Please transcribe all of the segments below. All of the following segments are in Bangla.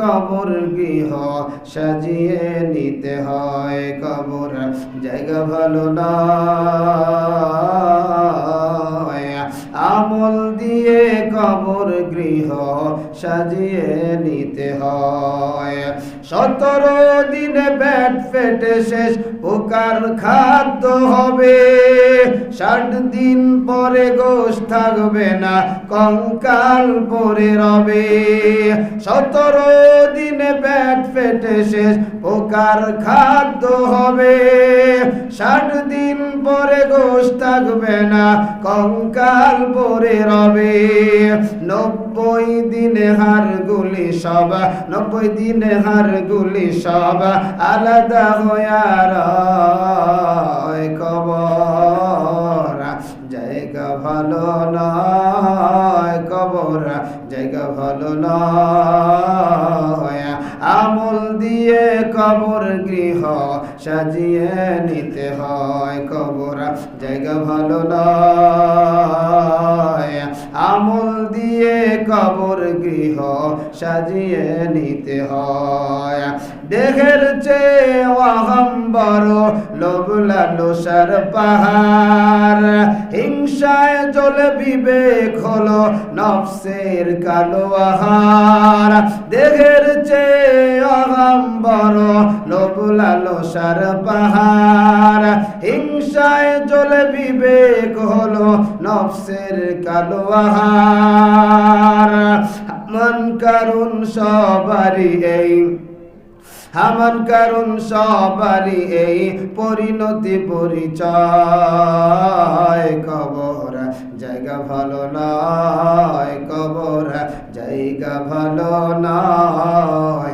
কবর গৃহ সাজিয়ে নিতে হয় কবর। জায়গা ভালো না আমল দিয়ে কবর গৃহ সাজিয়ে নিতে হয়। সতেরো দিনে ব্যাট ফেটে শেষ, পোকার খাদ্য হবে। ষাট দিন পরে গোশ থাকবে না, কঙ্কাল পরে রবে। সতেরো দিনে ব্যাট ফেটে শেষ, পোকার খাদ্য হবে। ষাট দিন পরে গোশ থাকবে না, কঙ্কাল পরে রবে। নব্বই দিনে হার গুলি সব, নব্বই দিনে হার গুলি সব আলাদা হয়ার কবর। জায়গা ভালো নয় কবর, জায়গা ভালো নয়। আমল দিয়ে কবর গৃহ সাজিয়ে নিতে হয় কবর, জায়গা ভালো নয়। দিয়ে কবর গৃহ সাজিয়ে নিতে হয়। দেহের চেয়ে লোভ লালসার পাহাড়। হিংসায় জলে বিবেক হলো নফসের কালো আহার। দেহের চেয়ে অহম বড় লোভ লালসার পাহাড়। হিংসায় জলে বিবেক হলো নফসের কালো আহার মন করুন সবারই এই, হামান কারণ সবারই এই পরিণতি পরিচয়। কবর, জায়গা ভালো নয়, কবর, জায়গা ভালো নয়।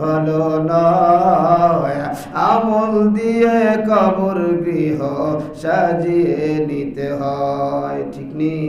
ভালো নয়। আমল দিয়ে কবর গৃহ সাজিয়ে নিতে হয়। ঠিক নেই?